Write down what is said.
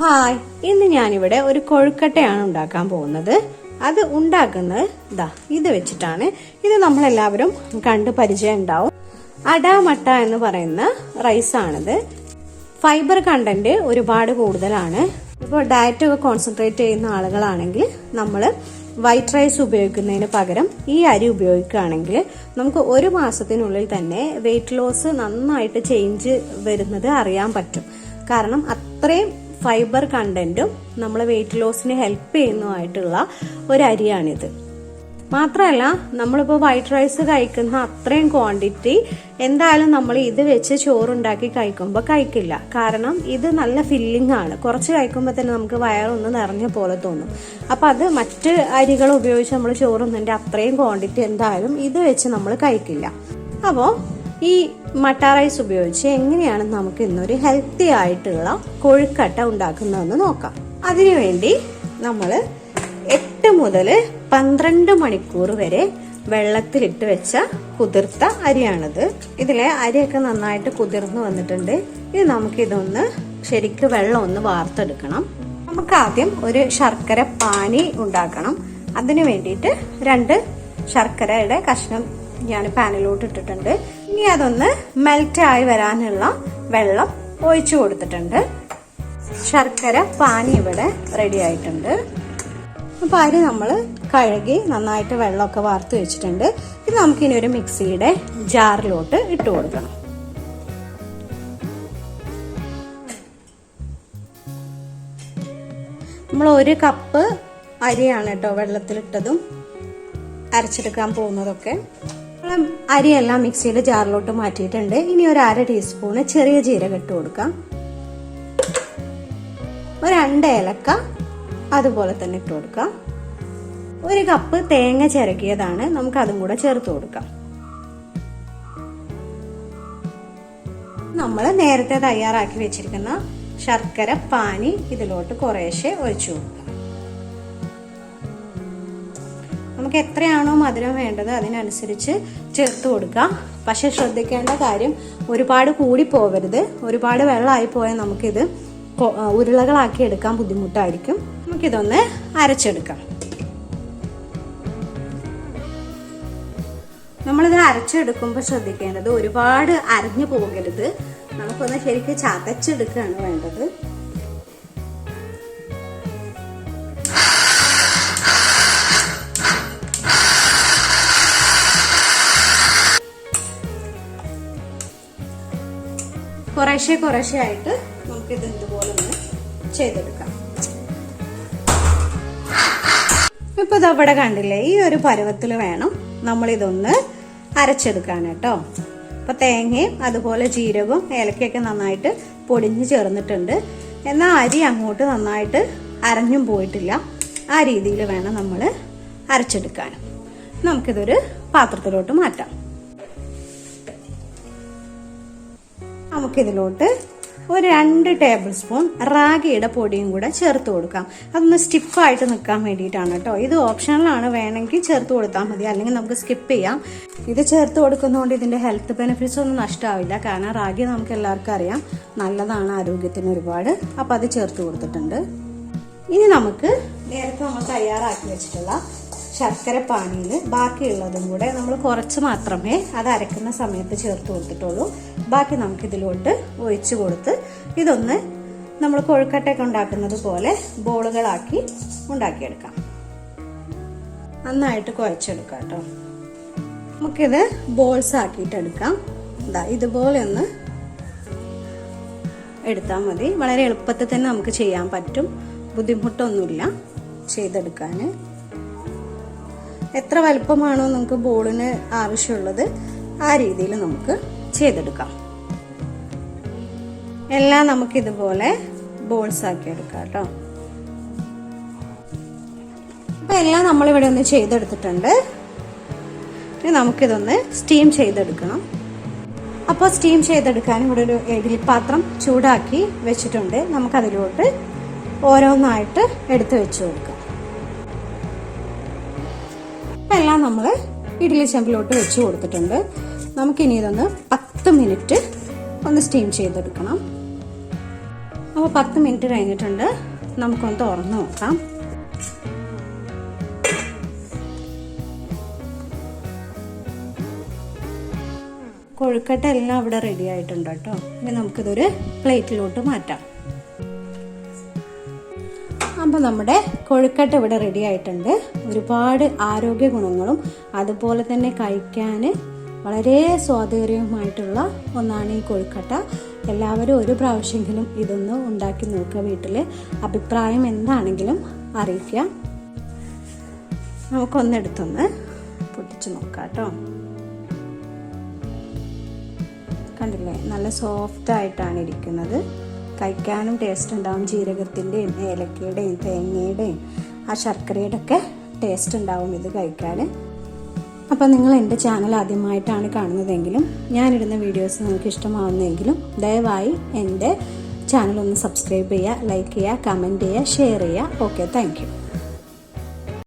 Hi ഇന്ന് ഞാനിവിടെ ഒരു കൊഴുക്കട്ടയാണ് ഉണ്ടാക്കാൻ പോകുന്നത്. അത് ഉണ്ടാക്കുന്നത് ഇതാ ഇത് വെച്ചിട്ടാണ്. ഇത് നമ്മളെല്ലാവരും കണ്ട് പരിചയം ഉണ്ടാവും. അടാമട്ട എന്ന് പറയുന്ന റൈസാണിത്. ഫൈബർ കണ്ടന്റ് ഒരുപാട് കൂടുതലാണ്. ഇപ്പോൾ ഡയറ്റ് ഒക്കെ കോൺസെൻട്രേറ്റ് ചെയ്യുന്ന ആളുകളാണെങ്കിൽ നമ്മൾ വൈറ്റ് റൈസ് ഉപയോഗിക്കുന്നതിന് പകരം ഈ അരി ഉപയോഗിക്കുകയാണെങ്കിൽ നമുക്ക് ഒരു മാസത്തിനുള്ളിൽ തന്നെ വെയിറ്റ് ലോസ് നന്നായിട്ട് ചേഞ്ച് വരുന്നത് അറിയാൻ പറ്റും. കാരണം അത്രയും ഫൈബർ കണ്ടന്റും നമ്മളെ വെയിറ്റ് ലോസിന് ഹെൽപ്പ് ചെയ്യുന്നതുമായിട്ടുള്ള ഒരു അരിയാണിത് മാത്രമല്ല നമ്മളിപ്പോൾ വൈറ്റ് റൈസ് കഴിക്കുന്ന അത്രയും ക്വാണ്ടിറ്റി എന്തായാലും നമ്മൾ ഇത് വെച്ച് ചോറുണ്ടാക്കി കഴിക്കുമ്പോൾ കഴിക്കില്ല. കാരണം ഇത് നല്ല ഫില്ലിംഗ് ആണ്. കുറച്ച് കഴിക്കുമ്പോൾ തന്നെ നമുക്ക് വയറൊന്ന് നിറഞ്ഞ പോലെ തോന്നും. അപ്പോൾ അത് മറ്റ് അരികൾ ഉപയോഗിച്ച് നമ്മൾ ചോറുന്നതിന്റെ അത്രയും ക്വാണ്ടിറ്റി എന്തായാലും ഇത് വെച്ച് നമ്മൾ കഴിക്കില്ല. അപ്പോൾ ഈ മട്ട റൈസ് ഉപയോഗിച്ച് എങ്ങനെയാണ് നമുക്ക് ഇന്നൊരു ഹെൽത്തി ആയിട്ടുള്ള കൊഴുക്കട്ട ഉണ്ടാക്കുന്നതെന്ന് നോക്കാം. അതിനുവേണ്ടി നമ്മൾ എട്ട് മുതൽ പന്ത്രണ്ട് മണിക്കൂർ വരെ വെള്ളത്തിലിട്ട് വെച്ച കുതിർത്ത അരിയാണിത്. ഇതിലെ അരിയൊക്കെ നന്നായിട്ട് കുതിർന്ന് വന്നിട്ടുണ്ട്. ഇത് നമുക്കിതൊന്ന് ശരിക്ക് വെള്ളം ഒന്ന് വാർത്തെടുക്കണം. നമുക്ക് ആദ്യം ഒരു ശർക്കര പാനി ഉണ്ടാക്കണം. അതിനു വേണ്ടിയിട്ട് രണ്ട് ശർക്കരയുടെ കഷ്ണം ഞാൻ പാനിലോട്ട് ഇട്ടിട്ടുണ്ട്. ഇനി അതൊന്ന് മെൽറ്റ് ആയി വരാനുള്ള വെള്ളം ഒഴിച്ചു കൊടുത്തിട്ടുണ്ട്. ശർക്കര പാനി ഇവിടെ റെഡി ആയിട്ടുണ്ട്. അപ്പോൾ അരി നമ്മൾ കഴുകി നന്നായിട്ട് വെള്ളമൊക്കെ വാർത്ത് വെച്ചിട്ടുണ്ട്. ഇത് നമുക്കിനി ഒരു മിക്സിയുടെ ജാറിലോട്ട് ഇട്ട് കൊടുക്കണം. നമ്മൾ ഒരു കപ്പ് അരിയാണ് കേട്ടോ വെള്ളത്തിലിട്ടതും അരച്ചെടുക്കാൻ പോകുന്നതൊക്കെ. അരിയെല്ലാം മിക്സിയുടെ ജാറിലോട്ട് മാറ്റിയിട്ടുണ്ട്. ഇനി ഒരു അര ടീസ്പൂണ് ചെറിയ ജീരകം ഇട്ട് കൊടുക്കാം. ഒരു രണ്ട് ഏലക്ക അതുപോലെ തന്നെ ഇട്ട് കൊടുക്കാം. ഒരു കപ്പ് തേങ്ങ ചിരകിയതാണ്. നമുക്ക് അതും കൂടെ ചേർത്ത് കൊടുക്കാം. നമ്മൾ നേരത്തെ തയ്യാറാക്കി വെച്ചിരിക്കുന്ന ശർക്കര പാനി ഇതിലോട്ട് കുറേശ്ശെ ഒഴിച്ചു കൊടുക്കാം. നമുക്ക് എത്രയാണോ മധുരം വേണ്ടത് അതിനനുസരിച്ച് ചേർത്ത് കൊടുക്കാം. പക്ഷെ ശ്രദ്ധിക്കേണ്ട കാര്യം ഒരുപാട് കൂടി പോവരുത്. ഒരുപാട് വെള്ളമായി പോയാൽ നമുക്കിത് ഉരുളകളാക്കി എടുക്കാൻ ബുദ്ധിമുട്ടായിരിക്കും. നമുക്കിതൊന്ന് അരച്ചെടുക്കാം. നമ്മളിത് അരച്ചെടുക്കുമ്പോൾ ശ്രദ്ധിക്കേണ്ടത് ഒരുപാട് അരഞ്ഞു പോകരുത്. നമുക്കൊന്ന് ശരിക്കും ചതച്ചെടുക്കുകയാണ് വേണ്ടത്. കുറേശ്ശെ കുറേശ്ശെ ആയിട്ട് നമുക്ക് നമുക്കിത് ഇതുപോലെ ഒന്ന് ചെയ്തെടുക്കാം. ഇപ്പൊ ഇതവിടെ കണ്ടില്ലേ ഈ ഒരു പരുവത്തിൽ വേണം നമ്മൾ ഇതൊന്ന് അരച്ചെടുക്കാൻ കേട്ടോ. അപ്പൊ തേങ്ങയും അതുപോലെ ജീരകവും ഏലക്കയൊക്കെ നന്നായിട്ട് പൊടിഞ്ഞ് ചേർന്നിട്ടുണ്ട്. എന്നാൽ അരി അങ്ങോട്ട് നന്നായിട്ട് അരഞ്ഞും പോയിട്ടില്ല. ആ രീതിയിൽ വേണം നമ്മൾ അരച്ചെടുക്കാൻ. നമുക്കിതൊരു പാത്രത്തിലോട്ട് മാറ്റാം. നമുക്കിതിലോട്ട് ഒരു രണ്ട് ടേബിൾ സ്പൂൺ റാഗിയുടെ പൊടിയും കൂടെ ചേർത്ത് കൊടുക്കാം. അതൊന്ന് സ്റ്റിഫായിട്ട് നിൽക്കാൻ വേണ്ടിയിട്ടാണ് കേട്ടോ. ഇത് ഓപ്ഷണലാണ്. വേണമെങ്കിൽ ചേർത്ത് കൊടുത്താൽ മതി. അല്ലെങ്കിൽ നമുക്ക് സ്കിപ്പ് ചെയ്യാം. ഇത് ചേർത്ത് കൊടുക്കുന്നതുകൊണ്ട് ഇതിന്റെ ഹെൽത്ത് ബെനിഫിറ്റ്സ് ഒന്നും നഷ്ടമാവില്ല. കാരണം റാഗി നമുക്ക് എല്ലാവർക്കും അറിയാം. നല്ലതാണ്. ആരോഗ്യത്തിന് ഒരുപാട്. അപ്പം അത് ചേർത്ത് കൊടുത്തിട്ടുണ്ട്. ഇനി നമുക്ക് നേരത്തെ നമ്മൾ തയ്യാറാക്കി വെച്ചിട്ടുള്ള ശർക്കര പാനിയിൽ ബാക്കിയുള്ളതും കൂടെ നമ്മൾ കുറച്ച് മാത്രമേ അത് അരക്കുന്ന സമയത്ത് ചേർത്ത് കൊടുത്തിട്ടുള്ളൂ. ബാക്കി നമുക്ക് ഇതിലോട്ട് ഒഴിച്ചു കൊടുത്ത് ഇതൊന്ന് നമ്മൾ കൊഴുക്കട്ടയൊക്കെ ഉണ്ടാക്കുന്നത് പോലെ ബോളുകളാക്കി ഉണ്ടാക്കിയെടുക്കാം. നന്നായിട്ട് കുഴച്ചെടുക്കാം കേട്ടോ. നമുക്കിത് ബോൾസ് ആക്കിയിട്ട് എടുക്കാം ഇതാ ഇതുപോലെ ഒന്ന് എടുത്താൽ മതി. വളരെ എളുപ്പത്തിൽ തന്നെ നമുക്ക് ചെയ്യാൻ പറ്റും. ബുദ്ധിമുട്ടൊന്നുമില്ല ചെയ്തെടുക്കാൻ. എത്ര വലുപ്പമാണോ നമുക്ക് ബോളിന് ആവശ്യമുള്ളത് ആ രീതിയിൽ നമുക്ക് ചെയ്തെടുക്കാം. എല്ലാം നമുക്ക് ഇതുപോലെ ബോൾസ് ആക്കി എടുക്കാം കേട്ടോ. അപ്പൊ എല്ലാം നമ്മളിവിടെ ഒന്ന് ചെയ്തെടുത്തിട്ടുണ്ട്. ഇനി നമുക്കിതൊന്ന് സ്റ്റീം ചെയ്തെടുക്കണം. അപ്പോൾ സ്റ്റീം ചെയ്തെടുക്കാൻ ഇവിടെ ഒരു ഇഡ്ഡലി പാത്രം ചൂടാക്കി വെച്ചിട്ടുണ്ട്. നമുക്കതിലോട്ട് ഓരോന്നായിട്ട് എടുത്തു വെച്ച് കൊടുക്കാം. എല്ലാം നമ്മൾ ഇഡ്ഡലി ചെമ്പിലോട്ട് വെച്ച് കൊടുത്തിട്ടുണ്ട്. നമുക്കിനി ഇതൊന്ന് പത്ത് മിനിറ്റ് ഒന്ന് സ്റ്റീം ചെയ്തെടുക്കണം. അപ്പോൾ പത്ത് മിനിറ്റ് കഴിഞ്ഞിട്ടുണ്ട്. നമുക്കൊന്ന് തുറന്ന് നോക്കാം. കൊഴുക്കട്ട എല്ലാം ഇവിടെ റെഡി ആയിട്ടുണ്ട് കേട്ടോ. ഇനി നമുക്കിതൊരു പ്ലേറ്റിലോട്ട് മാറ്റാം. അപ്പോൾ നമ്മുടെ കൊഴുക്കട്ട ഇവിടെ റെഡി ആയിട്ടുണ്ട്. ഒരുപാട് ആരോഗ്യ ഗുണങ്ങളും അതുപോലെ തന്നെ കഴിക്കാൻ വളരെ സ്വാദകരവുമായിട്ടുള്ള ഒന്നാണ് ഈ കൊഴുക്കട്ട. എല്ലാവരും ഒരു പ്രാവശ്യമെങ്കിലും ഇതൊന്ന് ഉണ്ടാക്കി നോക്കുക. വീട്ടിൽ അഭിപ്രായം എന്താണെങ്കിലും അറിയിക്കുക. നമുക്കൊന്നെടുത്തൊന്ന് പൊട്ടിച്ച് നോക്കാം കേട്ടോ കണ്ടില്ലേ? നല്ല സോഫ്റ്റ് ആയിട്ടാണ് ഇരിക്കുന്നത്. കഴിക്കാനും ടേസ്റ്റ് ഉണ്ടാവും. ജീരകത്തിന്റെയും ഏലക്കയുടെയും തേങ്ങയുടെയും ആ ശർക്കരയുടെ ഒക്കെ ടേസ്റ്റ് ഉണ്ടാവും ഇത് കഴിക്കാൻ. അപ്പം നിങ്ങൾ എന്റെ ചാനൽ ആദ്യമായിട്ടാണ് കാണുന്നതെങ്കിലും ഞാനിടുന്ന വീഡിയോസ് നിങ്ങൾക്ക് ഇഷ്ടമാവുന്നെങ്കിലും ദയവായി എന്റെ ചാനൽ ഒന്ന് സബ്സ്ക്രൈബ് ചെയ്യുക ലൈക്ക് ചെയ്യുക കമന്റ് ചെയ്യുക ഷെയർ ചെയ്യുക. Okay thank